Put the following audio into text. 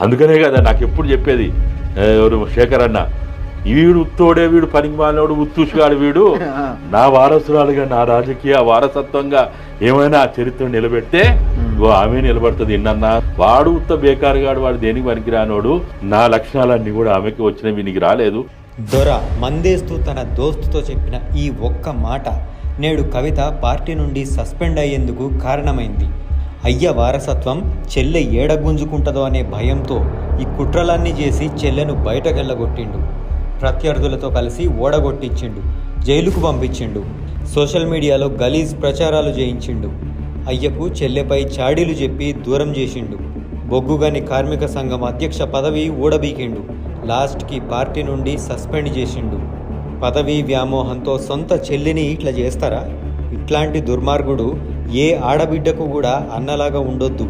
అందుకనే కదా నాకు ఎప్పుడు చెప్పేది ఎవరు శేఖర్ అన్న వీడు ఉత్తోడే వీడు పనికి ఉత్తూసుగాడు వీడు. నా వారసురాలుగా నా రాజకీయ వారసత్వంగా ఏమైనా ఆ చరిత్ర నిలబెడితే ఆమె నిలబడుతుంది. ఎన్నన్నా వాడు ఉత్త బేకారుగాడు వాడు దేనికి పనికిరానోడు నా లక్షణాలన్నీ కూడా ఆమెకి వచ్చినవి నీకు రాలేదు. దొర మందేస్తూ తన దోస్తుతో చెప్పిన ఈ ఒక్క మాట నేడు కవిత పార్టీ నుండి సస్పెండ్ అయ్యేందుకు కారణమైంది. అయ్య వారసత్వం చెల్లె ఏడగుంజుకుంటుందో అనే భయంతో ఈ కుట్రలన్నీ చేసి చెల్లెను బయటకెళ్ళగొట్టిండు. ప్రత్యర్థులతో కలిసి ఓడగొట్టించిండు జైలుకు పంపించిండు సోషల్ మీడియాలో గలీజ్ ప్రచారాలు చేయించిండు. అయ్యకు చెల్లెపై చాడీలు చెప్పి దూరం చేసిండు. బొగ్గుగాని కార్మిక సంఘం అధ్యక్ష పదవి ఊడబీకిండు. లాస్ట్కి పార్టీ నుండి సస్పెండ్ చేసిండు. పదవి వ్యామోహంతో సొంత చెల్లిని ఇట్లా చేస్తారా? ఇట్లాంటి దుర్మార్గుడు ఏ ఆడబిడ్డకు కూడా అన్నలాగా ఉండొద్దు.